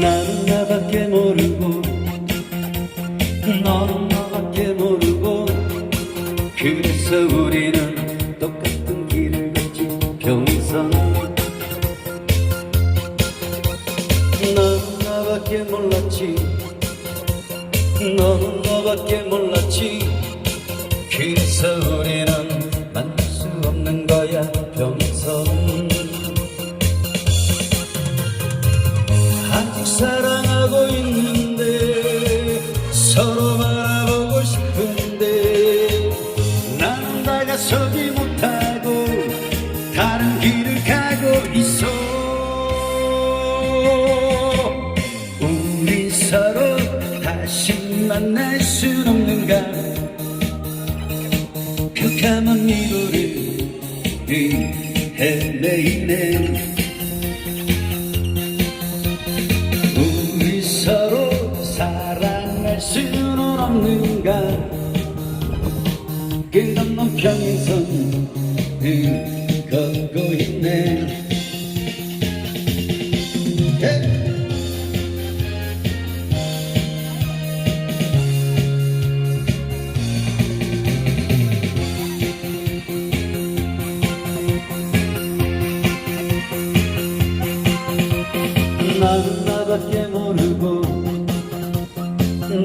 나는 나밖에 모르고 너는 너밖에 모르고 그래서 우리는 똑같은 길을 걷지 평생 너는 나밖에 몰랐지. 너는 너밖에 몰랐지. 그래서 우리는 만날 수 없는 거야 평생. 아직 사랑하고 있는데 서로 바라보고 싶은데 나는 다가서지 못 만날 순 없는가? 벽하만 미로를 헤매이네 우리 서로 사랑할 수는 없는가? 끝없는 평행선 걷고 있네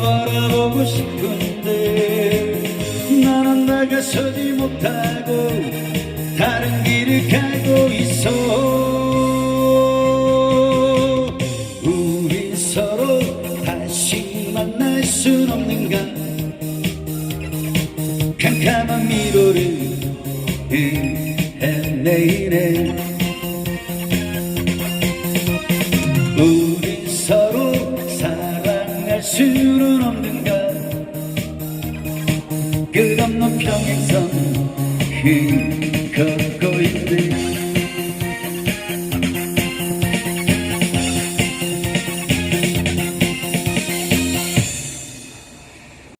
바라보고 싶은데 나는 나가서지 못하고 다른 길을 가고 있어 우리 서로 다시 만날 순 없는가 캄캄한 미로를 헤매이네 수는 없는가? 끝없는 평행선 걷고 있네